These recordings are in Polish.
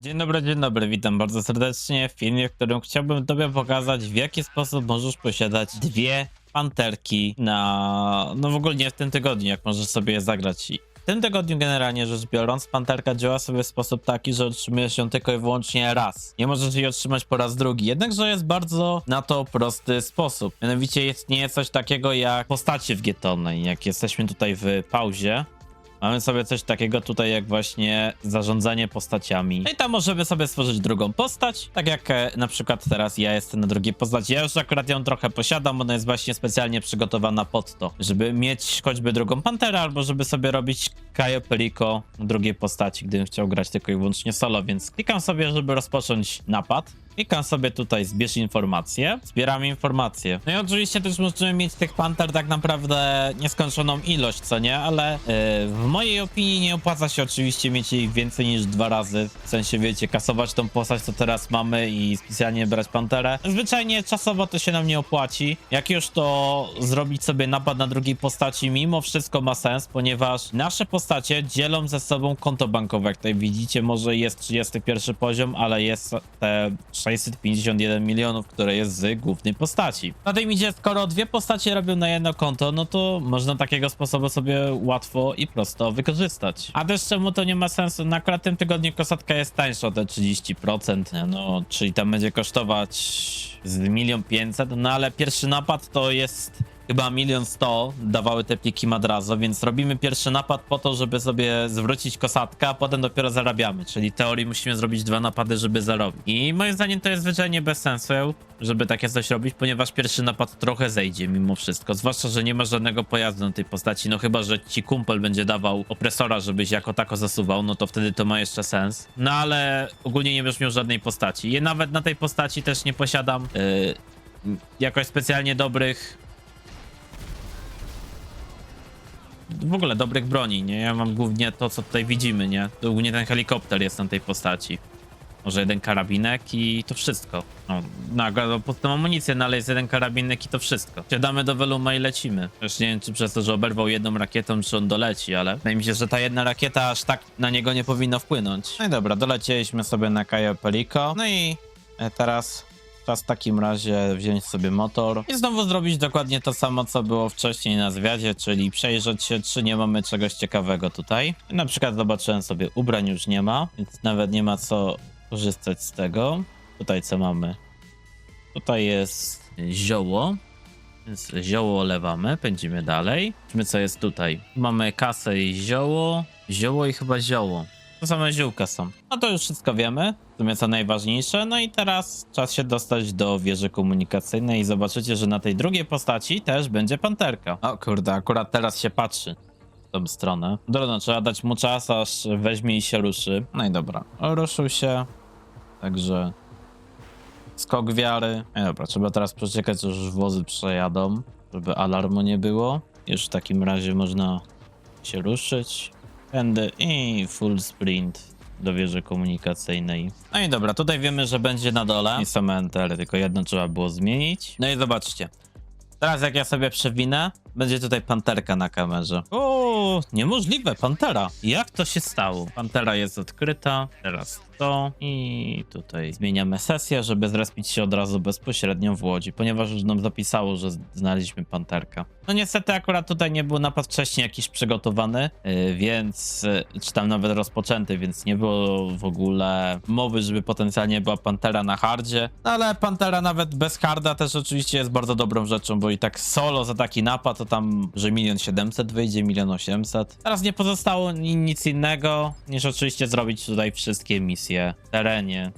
Dzień dobry, dzień dobry, witam bardzo serdecznie w filmie, w którym chciałbym Tobie pokazać, w jaki sposób możesz posiadać dwie panterki na. No w ogóle nie w tym tygodniu, jak możesz sobie je zagrać. I w tym tygodniu, generalnie rzecz biorąc, panterka działa sobie w sposób taki, że otrzymujesz ją tylko i wyłącznie raz. Nie możesz jej otrzymać po raz drugi. Jednakże jest bardzo na to prosty sposób. Mianowicie istnieje coś takiego jak postacie w Getone. Jak jesteśmy tutaj w pauzie, Mamy sobie coś takiego tutaj jak właśnie zarządzanie postaciami. No i tam możemy sobie stworzyć drugą postać, tak jak e, na przykład teraz ja jestem na drugiej postaci. Ja już akurat ją trochę posiadam, ona jest właśnie specjalnie przygotowana pod to, żeby mieć choćby drugą panterę, albo żeby sobie robić Kajo Perico drugiej postaci, gdybym chciał grać tylko i wyłącznie solo, więc klikam sobie, żeby rozpocząć napad. Klikam sobie tutaj zbierz informacje, zbieram informacje. No i oczywiście też możemy mieć tych panter tak naprawdę nieskończoną ilość, co nie? Ale yy, w mojej opinii nie opłaca się oczywiście mieć ich więcej niż dwa razy. W sensie, wiecie, kasować tą postać, co teraz mamy i specjalnie brać panterę. Zwyczajnie czasowo to się nam nie opłaci. Jak już to zrobić sobie napad na drugiej postaci, mimo wszystko ma sens, ponieważ nasze postacie dzielą ze sobą konto bankowe. Jak tutaj widzicie, może jest 31 poziom, ale jest te 651 milionów, które jest z głównej postaci. Na tym idzie, skoro dwie postacie robią na jedno konto, no to można takiego sposobu sobie łatwo i prosto wykorzystać. A też czemu to nie ma sensu? Na akurat tym tygodniu kosatka jest tańsza o te 30%, no czyli tam będzie kosztować z milion pięćset, no ale pierwszy napad to jest chyba milion sto dawały te pliki madrazo, więc robimy pierwszy napad po to, żeby sobie zwrócić kosatkę, a potem dopiero zarabiamy. Czyli teorii musimy zrobić dwa napady, żeby zarobić. I moim zdaniem to jest zwyczajnie bez sensu, żeby takie coś robić, ponieważ pierwszy napad trochę zejdzie mimo wszystko. Zwłaszcza, że nie ma żadnego pojazdu na tej postaci. No chyba, że ci kumpel będzie dawał opresora, żebyś jako tako zasuwał, no to wtedy to ma jeszcze sens. No ale ogólnie nie będziesz miał żadnej postaci. I nawet na tej postaci też nie posiadam yy, jakoś specjalnie dobrych w ogóle dobrych broni, nie? Ja mam głównie to, co tutaj widzimy, nie? To Głównie ten helikopter jest na tej postaci. Może jeden karabinek i to wszystko. No, nagle pod tą amunicję, no ale jest jeden karabinek i to wszystko. Siadamy do Veluma i lecimy. Już nie wiem, czy przez to, że oberwał jedną rakietą, czy on doleci, ale wydaje mi się, że ta jedna rakieta aż tak na niego nie powinna wpłynąć. No i dobra, dolecieliśmy sobie na Cayo Perico. No i e, teraz Czas w takim razie wziąć sobie motor i znowu zrobić dokładnie to samo, co było wcześniej na zwiadzie, czyli przejrzeć się, czy nie mamy czegoś ciekawego tutaj. Na przykład zobaczyłem sobie, ubrań już nie ma, więc nawet nie ma co korzystać z tego. Tutaj co mamy? Tutaj jest zioło, więc zioło olewamy, pędzimy dalej. Zobaczmy, co jest tutaj. Mamy kasę i zioło, zioło i chyba zioło. To same ziółka są. No to już wszystko wiemy. W sumie co najważniejsze. No i teraz czas się dostać do wieży komunikacyjnej i zobaczycie, że na tej drugiej postaci też będzie panterka. O kurde, akurat teraz się patrzy w tą stronę. Trudno, trzeba dać mu czas, aż weźmie i się ruszy. No i dobra, ruszył się. Także skok wiary. No dobra, trzeba teraz przeczekać, aż wozy przejadą, żeby alarmu nie było. Już w takim razie można się ruszyć. Tędy i full sprint do wieży komunikacyjnej. No i dobra, tutaj wiemy, że będzie na dole. I same entery, tylko jedno trzeba było zmienić. No i zobaczcie. Teraz jak ja sobie przewinę, będzie tutaj panterka na kamerze. O, niemożliwe, pantera. Jak to się stało? Pantera jest odkryta, teraz to i tutaj zmieniamy sesję, żeby zrespić się od razu bezpośrednio w Łodzi, ponieważ już nam zapisało, że znaleźliśmy panterka. No niestety akurat tutaj nie był napad wcześniej jakiś przygotowany, yy, więc, yy, czy tam nawet rozpoczęty, więc nie było w ogóle mowy, żeby potencjalnie była pantera na hardzie, no ale pantera nawet bez harda też oczywiście jest bardzo dobrą rzeczą, bo i tak solo za taki napad tam, że milion siedemset wyjdzie, milion osiemset. Teraz nie pozostało ni- nic innego, niż oczywiście zrobić tutaj wszystkie misje w terenie.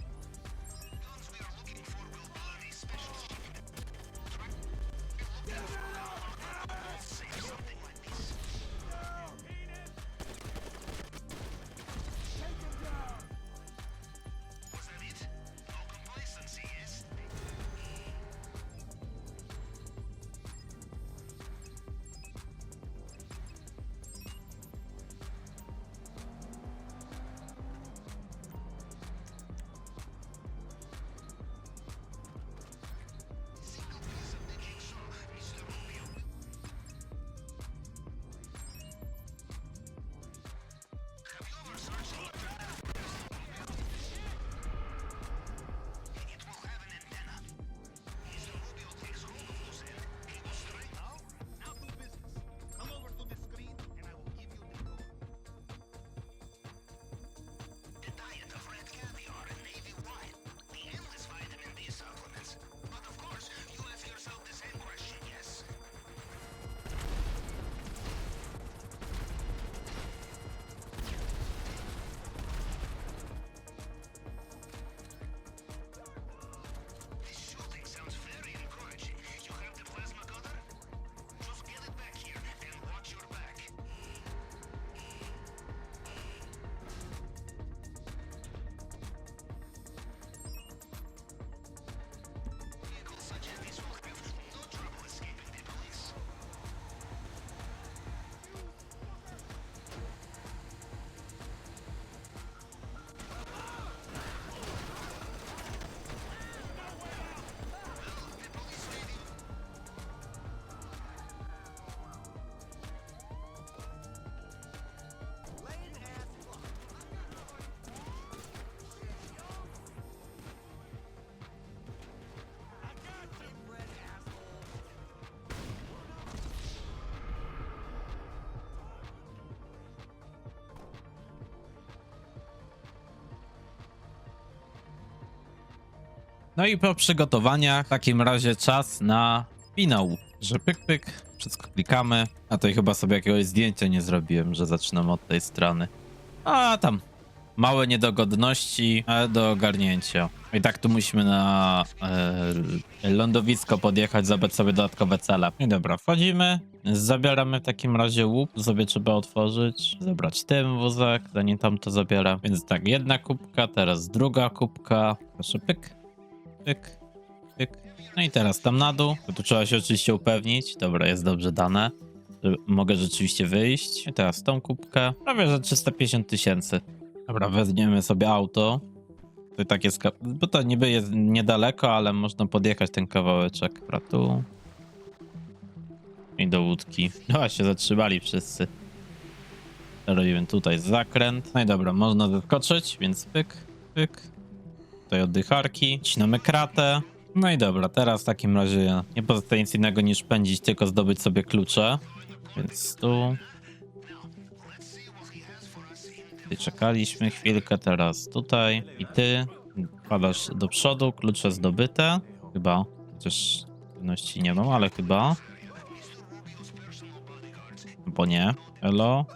No i po przygotowaniach w takim razie czas na finał. Że pyk, pyk, wszystko klikamy. A i chyba sobie jakiegoś zdjęcia nie zrobiłem, że zaczynam od tej strony. A tam, małe niedogodności, ale do ogarnięcia. I tak tu musimy na e, lądowisko podjechać, zabrać sobie dodatkowe cele. I dobra, wchodzimy, zabieramy w takim razie łup, sobie trzeba otworzyć, zabrać ten wózek, zanim tam to zabiera. Więc tak, jedna kubka, teraz druga kubka. Proszę, pyk, pyk, pyk. No i teraz tam na dół. Tu trzeba się oczywiście upewnić. Dobra, jest dobrze dane. Że mogę rzeczywiście wyjść. I teraz tą kubkę. Prawie, że 350 tysięcy. Dobra, weźmiemy sobie auto. To tak jest, bo to niby jest niedaleko, ale można podjechać ten kawałeczek. Dobra, tu. I do łódki. No, się zatrzymali wszyscy. Robimy tutaj zakręt. No i dobra, można zaskoczyć, więc pyk, pyk. Tutaj oddycharki. Ścinamy kratę. No i dobra, teraz w takim razie nie pozostaje nic innego niż pędzić, tylko zdobyć sobie klucze. Więc tu. Tutaj czekaliśmy chwilkę, teraz tutaj i ty wpadasz do przodu, klucze zdobyte. Chyba, chociaż pewności nie mam, ale chyba. Bo nie. Elo.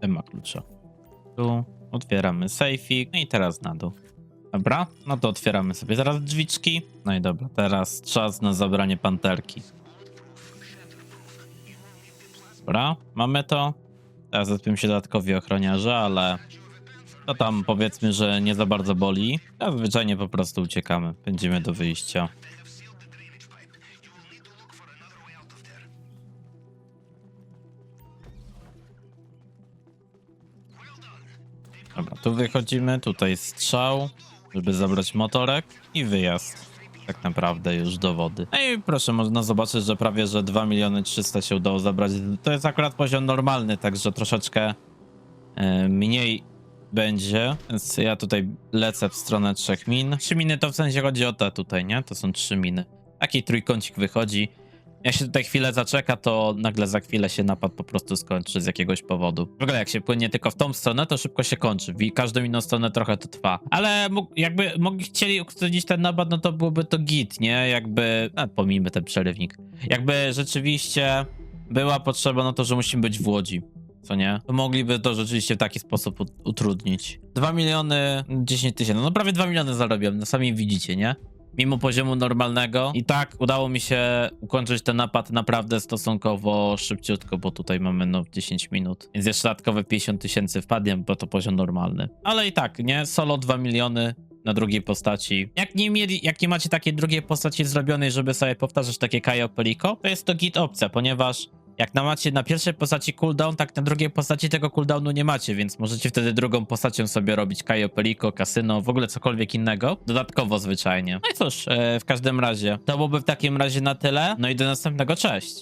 Ten ma klucze. Tu otwieramy sejfik. No i teraz na dół. Dobra, no to otwieramy sobie zaraz drzwiczki. No i dobra, teraz czas na zabranie panterki. Dobra, mamy to. Teraz zastanawiam się dodatkowi ochroniarze, ale to tam powiedzmy, że nie za bardzo boli. A zwyczajnie po prostu uciekamy. Będziemy do wyjścia. Dobra, tu wychodzimy, tutaj strzał, żeby zabrać motorek i wyjazd. Tak naprawdę już do wody. No i proszę, można zobaczyć, że prawie, że 2 miliony 300 się udało zabrać. To jest akurat poziom normalny, także troszeczkę e, mniej będzie, więc ja tutaj lecę w stronę trzech min. Trzy miny to w sensie chodzi o te tutaj, nie? To są trzy miny. Taki trójkącik wychodzi. Jak się tutaj chwilę zaczeka, to nagle za chwilę się napad po prostu skończy z jakiegoś powodu. W ogóle jak się płynie tylko w tą stronę, to szybko się kończy. W każdą inną stronę trochę to trwa. Ale jakby mogli chcieli uczynić ten napad, no to byłoby to git, nie? Jakby, a pomijmy ten przerywnik. Jakby rzeczywiście była potrzeba na to, że musimy być w Łodzi. Co nie? To mogliby to rzeczywiście w taki sposób ut- utrudnić. 2 miliony 10 tysięcy. No prawie 2 miliony zarobiłem, no sami widzicie, nie? Mimo poziomu normalnego. I tak udało mi się ukończyć ten napad naprawdę stosunkowo szybciutko, bo tutaj mamy no 10 minut. Więc jeszcze dodatkowe 50 tysięcy wpadnie, bo to poziom normalny. Ale i tak, nie? Solo 2 miliony na drugiej postaci. Jak nie, mieli, jak nie macie takiej drugiej postaci zrobionej, żeby sobie powtarzać takie Kajo Peliko, to jest to git opcja, ponieważ jak na macie na pierwszej postaci cooldown, tak na drugiej postaci tego cooldownu nie macie, więc możecie wtedy drugą postacią sobie robić Kajo Peliko, kasyno, w ogóle cokolwiek innego. Dodatkowo zwyczajnie. No i cóż, e, w każdym razie, to byłoby w takim razie na tyle. No i do następnego, cześć!